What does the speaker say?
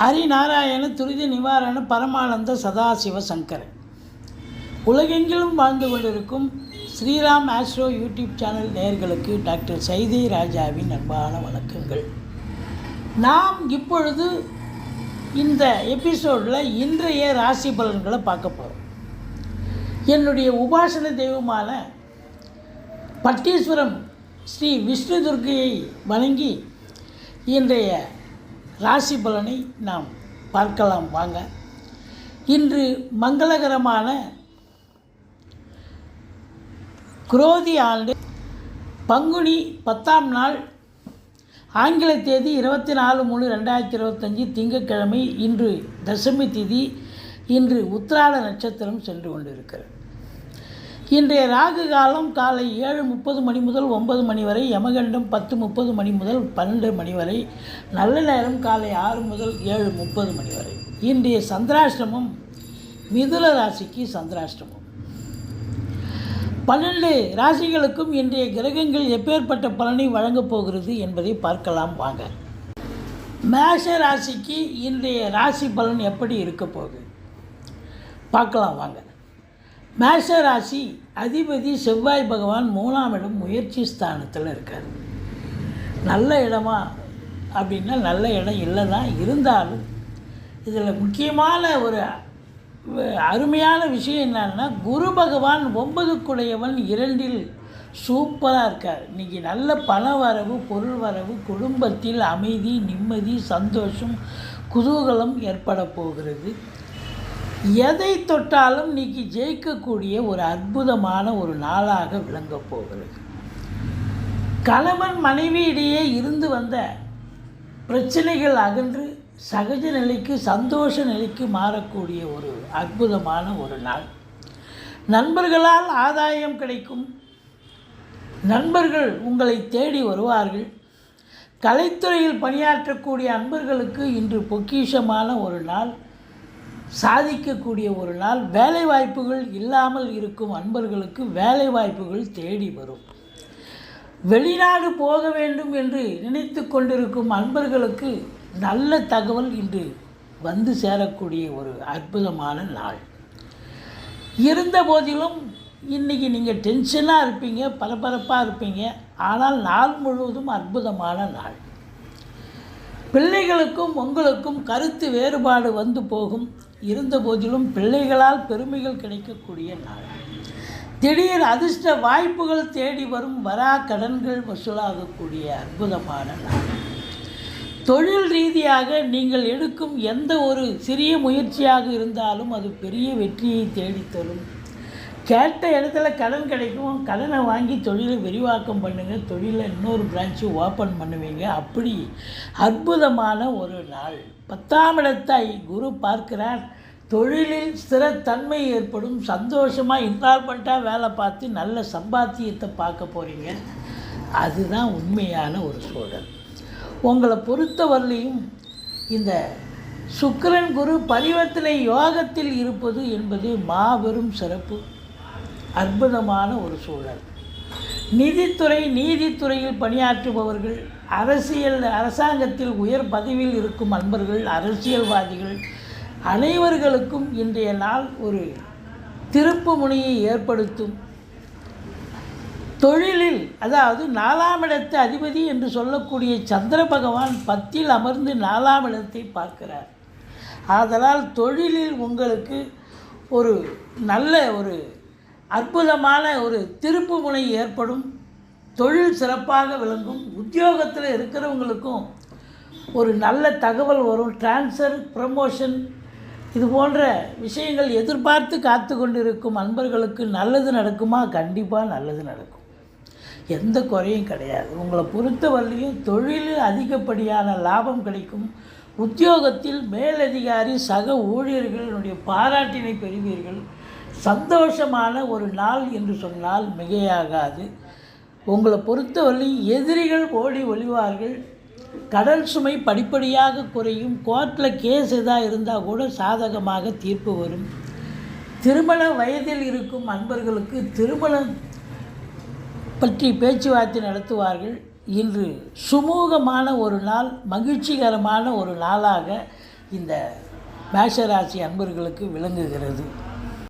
ஹரிநாராயண துரித நிவாரண பரமானந்த சதாசிவ சங்கரன். உலகெங்கிலும் வாழ்ந்து கொண்டிருக்கும் ஸ்ரீராம் ஆஸ்ட்ரோ யூடியூப் சேனல் நேயர்களுக்கு டாக்டர் சைதை ராஜாவின் அன்பான வணக்கங்கள். நாம் இப்பொழுது இந்த எபிசோடில் இன்றைய ராசி பலன்களை பார்க்க போகிறோம் என்னுடைய உபாசன தெய்வமான பட்டீஸ்வரம் ஸ்ரீ விஷ்ணு துர்க்கையை வணங்கி இன்றைய ராசி பலனை நாம் பார்க்கலாம் வாங்க. இன்று மங்களகரமான குரோதி ஆண்டு பங்குனி பத்தாம் நாள் ஆங்கில தேதி இருபத்தி நாலு மூணு ரெண்டாயிரத்தி இருபத்தஞ்சி திங்கட்கிழமை இன்று தசமி திதி இன்று உத்திராட நட்சத்திரம் சென்று கொண்டிருக்கிறது. இன்றைய ராகு காலம் காலை ஏழு முப்பது மணி முதல் ஒன்பது மணி வரை யமகண்டம் பத்து முப்பது மணி முதல் பன்னெண்டு மணி வரை நல்ல நேரம் காலை ஆறு முதல் ஏழு முப்பது மணி வரை. இன்றைய சந்திராஷ்டமம் மிதுன ராசிக்கு சந்திராஷ்டமம். பன்னெண்டு ராசிகளுக்கும் இன்றைய கிரகங்கள் எப்பேற்பட்ட பலனை வழங்கப் போகிறது என்பதை பார்க்கலாம் வாங்க. மேஷ ராசிக்கு இன்றைய ராசி பலன் எப்படி இருக்க போகுது? பார்க்கலாம் வாங்க. மேஷராசி அதிபதி செவ்வாய் பகவான் மூணாம் இடம் முயற்சி ஸ்தானத்தில் இருக்கார். நல்ல இடமா அப்படின்னா நல்ல இடம் இல்லை தான் இருந்தாலும் இதில் முக்கியமான ஒரு அருமையான விஷயம் என்னன்னா குரு பகவான் ஒன்பதுக்குடையவன் இரண்டில் சூப்பராக இருக்கார். இன்றைக்கி நல்ல பண வரவு பொருள் வரவு குடும்பத்தில் அமைதி நிம்மதி சந்தோஷம் குதூகலம் ஏற்பட போகிறது. எதை தொட்டாலும் இன்னைக்கு ஜெயிக்கக்கூடிய ஒரு அற்புதமான ஒரு நாளாக விளங்கப் போகிறது. கணவன் மனைவியிடையே இருந்து வந்த பிரச்சனைகள் அகன்று சகஜ நிலைக்கு சந்தோஷ நிலைக்கு மாறக்கூடிய ஒரு அற்புதமான ஒரு நாள். நண்பர்களால் ஆதாயம் கிடைக்கும். நண்பர்கள் உங்களை தேடி வருவார்கள். கலைத்துறையில் பணியாற்றக்கூடிய அன்பர்களுக்கு இன்று பொக்கிஷமான ஒரு நாள். சாதிக்கக்கூடிய ஒரு நாள் வேலை வாய்ப்புகள் இல்லாமல் இருக்கும் அன்பர்களுக்கு வேலை வாய்ப்புகள் தேடி வரும். வெளிநாடு போக வேண்டும் என்று நினைத்து கொண்டிருக்கும் அன்பர்களுக்கு நல்ல தகவல் இன்று வந்து சேரக்கூடிய ஒரு அற்புதமான நாள். இருந்த போதிலும் இன்றைக்கி நீங்கள் டென்ஷனாக இருப்பீங்க பரபரப்பாக இருப்பீங்க. ஆனால் நாள் முழுவதும் அற்புதமான நாள். பிள்ளைகளுக்கும் உங்களுக்கும் கருத்து வேறுபாடு வந்து போகும். இருந்த போதிலும் பிள்ளைகளால் பெருமைகள் கிடைக்கக்கூடிய நாள். திடீர் அதிர்ஷ்ட வாய்ப்புகள் தேடி வரும் வரா கடன்கள் வசூலாகக்கூடிய அற்புதமான நாள். தொழில் ரீதியாக நீங்கள் எடுக்கும் எந்த ஒரு சிறிய முயற்சியாக இருந்தாலும் அது பெரிய வெற்றியை தேடித்தரும். கேட்ட இடத்துல கடன் கிடைக்கும் கடனை வாங்கி தொழிலை விரிவாக்கம் பண்ணுங்கள் தொழிலில் இன்னொரு பிரான்ச்சு ஓப்பன் பண்ணுவீங்க. அப்படி அற்புதமான ஒரு நாள். பத்தாம் இடத்தை குரு பார்க்கிறார். தொழிலில் ஸ்திரத்தன்மை ஏற்படும். சந்தோஷமாக இன்வால்மெண்ட்டாக வேலை பார்த்து நல்ல சம்பாத்தியத்தை பார்க்க போகிறீங்க அதுதான் உண்மையான ஒரு சூழல். உங்களை பொறுத்தவரையிலையும் இந்த சுக்கரன் குரு பரிவர்த்தனை யோகத்தில் இருப்பது என்பது மாபெரும் சிறப்பு. அற்புதமான ஒரு சூழல். நிதித்துறை நீதித்துறையில் பணியாற்றுபவர்கள் அரசியல் அரசாங்கத்தில் உயர் பதவியில் இருக்கும் அன்பர்கள் அரசியல்வாதிகள் அனைவர்களுக்கும் இன்றைய நாள் ஒரு திருப்பு முனையை ஏற்படுத்தும். தொழிலில் அதாவது நாலாம் இடத்து அதிபதி என்று சொல்லக்கூடிய சந்திர பகவான் பத்தில் அமர்ந்து நாலாம் இடத்தை பார்க்கிறார். ஆதலால் தொழிலில் உங்களுக்கு ஒரு நல்ல ஒரு அற்புதமான ஒரு திருப்பு முனை ஏற்படும் தொழில் சிறப்பாக விளங்கும் உத்தியோகத்தில் இருக்கிறவங்களுக்கும் ஒரு நல்ல தகவல் வரும் ட்ரான்ஸ்ஃபர் ப்ரமோஷன் இது போன்ற விஷயங்கள் எதிர்பார்த்து காத்து கொண்டிருக்கும் அன்பர்களுக்கு நல்லது நடக்குமா? கண்டிப்பாக நல்லது நடக்கும். எந்த குறையும் கிடையாது. உங்களை பொறுத்தவரையிலையும் தொழிலில் அதிகப்படியான லாபம் கிடைக்கும். உத்தியோகத்தில் மேலதிகாரி சக ஊழியர்களுடைய பாராட்டினை பெறுவீர்கள். சந்தோஷமான ஒரு நாள் என்று சொன்னால் மிகையாகாது. உங்களை பொறுத்தவரை எதிரிகள் ஓடி ஒளிவார்கள். கடல் சுமை படிப்படியாக குறையும். கோர்ட்டில் கேஸ் எதாக இருந்தால் கூட சாதகமாக தீர்ப்பு வரும். திருமண வயதில் இருக்கும் அன்பர்களுக்கு திருமணம் பற்றி பேச்சுவார்த்தை நடத்துவார்கள். இன்று சுமூகமான ஒரு நாள் மகிழ்ச்சிகரமான ஒரு நாளாக இந்த மேஷராசி அன்பர்களுக்கு விளங்குகிறது.